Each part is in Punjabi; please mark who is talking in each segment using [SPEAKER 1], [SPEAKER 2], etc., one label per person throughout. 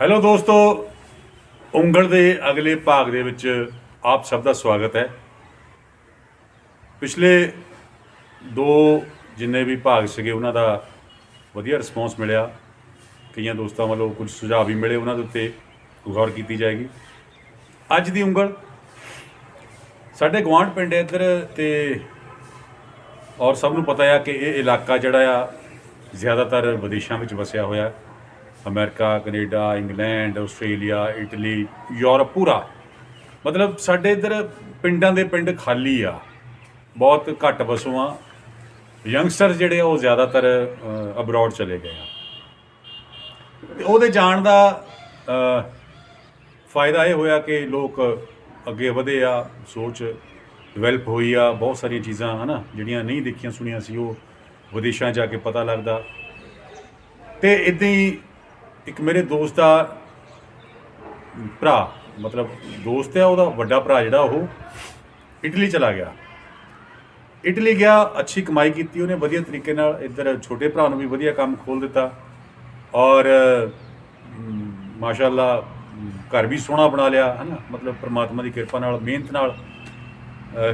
[SPEAKER 1] ਹੈਲੋ ਦੋਸਤੋ, ਉਂਗਲ ਦੇ ਅਗਲੇ ਭਾਗ ਦੇ ਵਿੱਚ ਆਪ ਸਭ ਦਾ ਸਵਾਗਤ ਹੈ। ਪਿਛਲੇ ਦੋ ਜਿੰਨੇ ਵੀ ਭਾਗ ਸੀਗੇ, ਉਹਨਾਂ ਦਾ ਵਧੀਆ ਰਿਸਪੌਂਸ ਮਿਲਿਆ। ਕਈਆਂ ਦੋਸਤਾਂ ਵੱਲੋਂ ਕੁਝ ਸੁਝਾਅ ਵੀ ਮਿਲੇ ਉਹਨਾਂ ਦੇ ਉੱਤੇ ਗੌਰ ਕੀਤੀ ਜਾਏਗੀ। ਅੱਜ ਦੀ ਉਂਗਲ ਸਾਡੇ ਗਵਾਂਢ ਪਿੰਡ ਇੱਧਰ ਤੇ ਔਰ ਸਭ ਨੂੰ ਪਤਾ ਆ ਕਿ ਇਹ ਇਲਾਕਾ ਜਿਹੜਾ ਆ, ਜ਼ਿਆਦਾਤਰ ਵਿਦੇਸ਼ਾਂ ਵਿੱਚ ਵਸਿਆ ਹੋਇਆ। ਹੈ। America, Canada, England, Australia, Italy, Europe ਪੂਰਾ। ਮਤਲਬ ਸਾਡੇ ਇੱਧਰ ਪਿੰਡਾਂ ਦੇ ਪਿੰਡ ਖਾਲੀ ਆ। ਬਹੁਤ ਘੱਟ ਵਸੋਂ ਆ। ਯੰਗਸਟਰ ਜਿਹੜੇ ਆ, ਉਹ ਜ਼ਿਆਦਾਤਰ ਅਬਰੋਡ ਚਲੇ ਗਏ ਆ। ਉਹਦੇ ਜਾਣ ਦਾ ਫਾਇਦਾ ਇਹ ਹੋਇਆ ਕਿ ਲੋਕ ਅੱਗੇ ਵਧੇ ਆ, ਸੋਚ ਡਿਵੈਲਪ ਹੋਈ ਆ। ਬਹੁਤ ਸਾਰੀਆਂ ਚੀਜ਼ਾਂ, ਹਨਾ, ਜਿਹੜੀਆਂ ਨਹੀਂ ਦੇਖੀਆਂ, ਸੁਣੀਆਂ ਸੀ, ਉਹ ਵਿਦੇਸ਼ਾਂ ਜਾ ਕੇ ਪਤਾ ਲੱਗਦਾ। ਤੇ ਇਦਾਂ ਹੀ ਇੱਕ ਮੇਰੇ ਦੋਸਤ ਦਾ ਭਰਾ ਮਤਲਬ ਦੋਸਤ ਹੈ ਉਹਦਾ ਵੱਡਾ ਭਰਾ ਜਿਹੜਾ ਉਹ ਇਟਲੀ ਚਲਾ ਗਿਆ। ਇਟਲੀ ਗਿਆ ਅੱਛੀ ਕਮਾਈ ਕੀਤੀ ਉਹਨੇ ਵਧੀਆ ਤਰੀਕੇ ਨਾਲ ਇੱਧਰ ਛੋਟੇ ਭਰਾ ਨੂੰ ਵੀ ਵਧੀਆ ਕੰਮ ਖੋਲ ਦਿੱਤਾ। ਔਰ ਅਮ, ਮਾਸ਼ਾਅੱਲਾ ਘਰ ਵੀ ਸੋਹਣਾ ਬਣਾ ਲਿਆ ਹੈ ਨਾ ਮਤਲਬ ਪ੍ਰਮਾਤਮਾ ਦੀ ਕਿਰਪਾ ਨਾਲ ਮਿਹਨਤ ਨਾਲ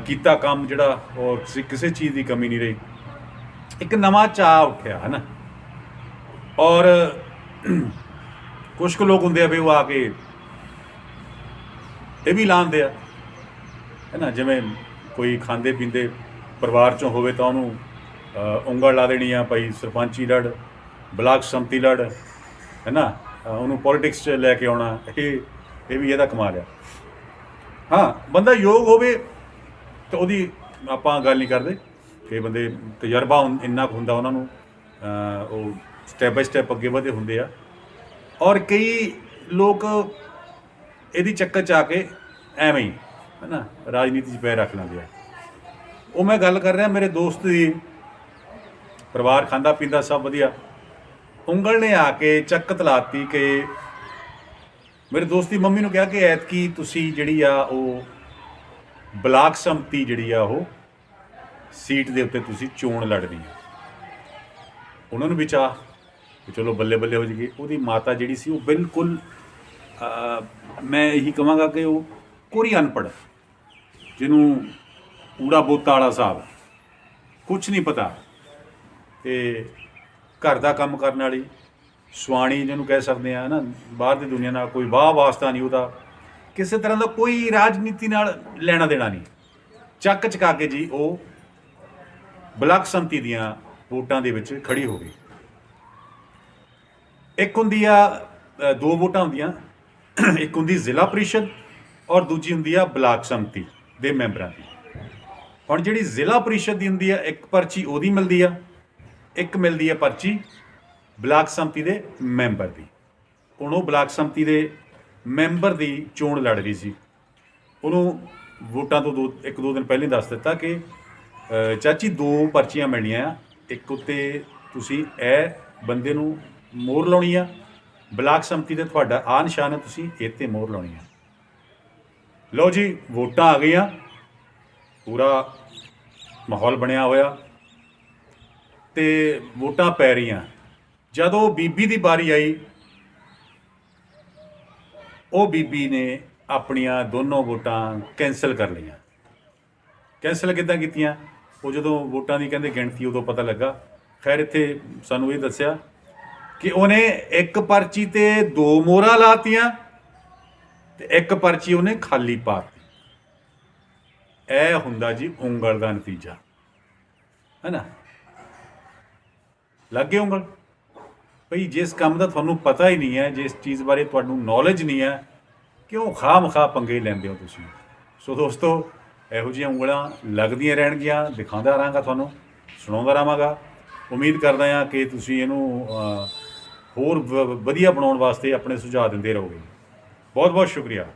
[SPEAKER 1] ਕੀਤਾ ਕੰਮ ਜਿਹੜਾ ਔਰ ਕਿਸੇ- ਕਿਸੇ ਚੀਜ਼ ਦੀ ਕਮੀ ਨਹੀਂ ਰਹੀ। ਇੱਕ ਨਵਾਂ ਚਾਹ ਉੱਠਿਆ ਹੈ ਨਾ ਔਰ ਕੁਝ ਕੁ ਲੋਕ ਹੁੰਦੇ ਆ ਵੀ ਉਹ ਆ ਕੇ ਇਹ ਵੀ ਲਾਉਂਦੇ ਆ। ਹੈ ਨਾ, ਜਿਵੇਂ ਕੋਈ ਖਾਂਦੇ ਪੀਂਦੇ ਪਰਿਵਾਰ ਚੋਂ ਹੋਵੇ ਤਾਂ ਉਹਨੂੰ ਉਂਗਲ ਲਾ ਦੇਣੀ ਆ ਭਾਈ ਸਰਪੰਚੀ ਲੜ, ਬਲਾਕ ਸੰਮਤੀ ਲੜ, ਹੈ ਨਾ ਉਹਨੂੰ ਪੋਲਿਟਿਕਸ 'ਚ ਲੈ ਕੇ ਆਉਣਾ, ਇਹ ਇਹ ਵੀ ਇਹਦਾ ਕਮਾਲ ਆ। ਹਾਂ, ਬੰਦਾ ਯੋਗ ਹੋਵੇ ਤਾਂ ਉਹਦੀ ਆਪਾਂ ਗੱਲ ਨਹੀਂ ਕਰਦੇ ਕਈ ਬੰਦੇ ਤਜਰਬਾ ਇੰਨਾ ਕੁ ਹੁੰਦਾ ਉਹਨਾਂ ਨੂੰ ਉਹ ਸਟੈਪ ਬਾਈ ਸਟੈਪ ਅੱਗੇ ਵਧੇ ਹੁੰਦੇ ਆ। ਔਰ ਕਈ ਲੋਕ ਇਹਦੀ ਚੱਕਰ ਚ ਆ ਕੇ ਐਵੇਂ ਹੀ ਹੈਨਾ ਰਾਜਨੀਤੀ 'ਚ ਪੈ ਰੱਖ ਲੈਂਦੇ ਆ। ਉਹ ਮੈਂ ਗੱਲ ਕਰ ਰਿਹਾ ਮੇਰੇ ਦੋਸਤ ਦੀ, ਪਰਿਵਾਰ ਖਾਂਦਾ ਪੀਂਦਾ ਸਭ ਵਧੀਆ। ਉਂਗਲ ਨੇ ਆ ਕੇ ਚੱਕ ਤਲਾਤੀ ਕਿ ਮੇਰੇ ਦੋਸਤ ਦੀ ਮੰਮੀ ਨੂੰ ਕਿਹਾ ਕਿ ਐਤਕੀ ਤੁਸੀਂ ਜਿਹੜੀ ਆ ਉਹ ਬਲਾਕ ਸੰਮਤੀ ਜਿਹੜੀ ਆ ਉਹ ਸੀਟ ਦੇ ਉੱਤੇ ਤੁਸੀਂ ਚੋਣ ਲੜਨੀ ਆ। ਉਹਨਾਂ ਨੂੰ ਵੀ ਕਿ ਚਲੋ ਬੱਲੇ ਬੱਲੇ ਹੋ ਜੀਏ ਉਹਦੀ ਮਾਤਾ ਜਿਹੜੀ ਸੀ ਉਹ ਬਿਲਕੁਲ ਮੈਂ ਇਹੀ ਕਹਾਂਗਾ ਕਿ ਉਹ ਕੋਰੀ ਅਨਪੜ੍ਹ ਜਿਹਨੂੰ ਊੜਾ ਬੋਤਾ ਵਾਲਾ ਹਿਸਾਬ ਕੁਝ ਨਹੀਂ ਪਤਾ। ਤੇ ਘਰ ਦਾ ਕੰਮ ਕਰਨ ਵਾਲੀ ਸੁਆਣੀ ਜਿਹਨੂੰ ਕਹਿ ਸਕਦੇ ਆ ਨਾ ਬਾਹਰ ਦੀ ਦੁਨੀਆ ਨਾਲ ਕੋਈ ਵਾਹ ਵਾਸਤਾ ਨਹੀਂ ਉਹਦਾ। ਕਿਸੇ ਤਰ੍ਹਾਂ ਦਾ ਕੋਈ ਰਾਜਨੀਤੀ ਨਾਲ ਲੈਣਾ ਦੇਣਾ ਨਹੀਂ। ਚੱਕ ਚਕਾ ਕੇ ਜੀ ਉਹ ਬਲਾਕ ਸੰਮਤੀ ਦੀਆਂ ਵੋਟਾਂ ਦੇ ਵਿੱਚ ਖੜੀ ਹੋ ਗਈ। ਇੱਕ ਹੁੰਦੀ ਆ ਦੋ ਵੋਟਾਂ ਹੁੰਦੀਆਂ। ਇੱਕ ਹੁੰਦੀ ਜ਼ਿਲ੍ਹਾ ਪ੍ਰੀਸ਼ਦ ਔਰ ਦੂਜੀ ਹੁੰਦੀ ਆ ਬਲਾਕ ਸੰਮਤੀ ਦੇ ਮੈਂਬਰਾਂ ਦੀ। ਹੁਣ ਜਿਹੜੀ ਜ਼ਿਲ੍ਹਾ ਪ੍ਰੀਸ਼ਦ ਦੀ ਹੁੰਦੀ ਆ, ਇੱਕ ਪਰਚੀ ਉਹਦੀ ਮਿਲਦੀ ਆ, ਇੱਕ ਮਿਲਦੀ ਆ ਪਰਚੀ ਬਲਾਕ ਸੰਮਤੀ ਦੇ ਮੈਂਬਰ ਦੀ। ਹੁਣ ਉਹ ਬਲਾਕ ਸੰਮਤੀ ਦੇ ਮੈਂਬਰ ਦੀ ਚੋਣ ਲੜ ਰਹੀ ਸੀ। ਉਹਨੂੰ ਵੋਟਾਂ ਤੋਂ ਦੋ, ਇੱਕ ਦੋ ਦਿਨ ਪਹਿਲਾਂ ਦੱਸ ਦਿੱਤਾ ਕਿ ਚਾਚੀ ਦੋ ਪਰਚੀਆਂ ਮਿਲਣੀਆਂ ਆ। ਇੱਕ ਉੱਤੇ ਤੁਸੀਂ ਇਹ ਬੰਦੇ ਨੂੰ ਮੋਹਰ ਲਾਉਣੀ ਆ। ਬਲਾਕ ਸੰਮਤੀ 'ਤੇ ਤੁਹਾਡਾ ਆ ਨਿਸ਼ਾਨ ਹੈ, ਤੁਸੀਂ ਇਹ ਤੇ ਮੋਹਰ ਲਾਉਣੀ ਆ। ਲਓ ਜੀ, ਵੋਟਾਂ ਆ ਗਈਆਂ। ਪੂਰਾ ਮਾਹੌਲ ਬਣਿਆ ਹੋਇਆ। ਤੇ ਵੋਟਾਂ ਪੈ ਰਹੀਆਂ। ਜਦੋਂ ਬੀਬੀ ਦੀ ਵਾਰੀ ਆਈ, ਉਹ ਬੀਬੀ ਨੇ ਆਪਣੀਆਂ ਦੋਨੋਂ ਵੋਟਾਂ ਕੈਨਸਲ ਕਰ ਲਈਆਂ। ਕੈਨਸਲ ਕਿੱਦਾਂ ਕੀਤੀਆਂ? ਉਹ ਜਦੋਂ ਵੋਟਾਂ ਦੀ ਕਹਿੰਦੇ ਗਿਣਤੀ, ਉਦੋਂ ਪਤਾ ਲੱਗਾ। ਖੈਰ, ਇੱਥੇ ਸਾਨੂੰ ਇਹ ਦੱਸਿਆ ਕਿ ਉਹਨੇ ਇੱਕ ਪਰਚੀ ਤੇ ਦੋ ਮੋਹਰਾਂ ਲਾਤੀਆਂ ਤੇ ਇੱਕ ਪਰਚੀ ਉਹਨੇ ਖਾਲੀ ਪਾਤੀ ਇਹ ਹੁੰਦਾ ਜੀ ਉਂਗਲ ਦਾ ਨਤੀਜਾ। ਹੈਨਾ? ਲੱਗੇ ਉਂਗਲ? ਭਈ ਜਿਸ ਕੰਮ ਦਾ ਤੁਹਾਨੂੰ ਪਤਾ ਹੀ ਨਹੀਂ ਹੈ, ਜਿਸ ਚੀਜ਼ ਬਾਰੇ ਤੁਹਾਨੂੰ ਨੌਲੇਜ ਨਹੀਂ ਹੈ, ਕਿਉਂ ਖਾਮ-ਖਾ ਪੰਗੇ ਲੈਂਦੇ ਹੋ ਤੁਸੀਂ? ਸੋ ਦੋਸਤੋ, ਇਹੋ ਜਿਹੀਆਂ ਉਂਗਲਾਂ ਲੱਗਦੀਆਂ ਰਹਿਣਗੀਆਂ, ਦਿਖਾਉਂਦਾ ਰਹਾਂਗਾ ਤੁਹਾਨੂੰ, ਸੁਣਾਉਂਦਾ ਰਹਾਂਗਾ। ਉਮੀਦ ਕਰਦਾ ਹਾਂ ਕਿ ਤੁਸੀਂ ਇਹਨੂੰ ਹੋਰ ਵ- ਵਧੀਆ ਬਣਾਉਣ ਵਾਸਤੇ ਆਪਣੇ ਸੁਝਾਅ ਦਿੰਦੇ ਰਹੋਗੇ। ਬਹੁਤ ਬਹੁਤ ਸ਼ੁਕਰੀਆ।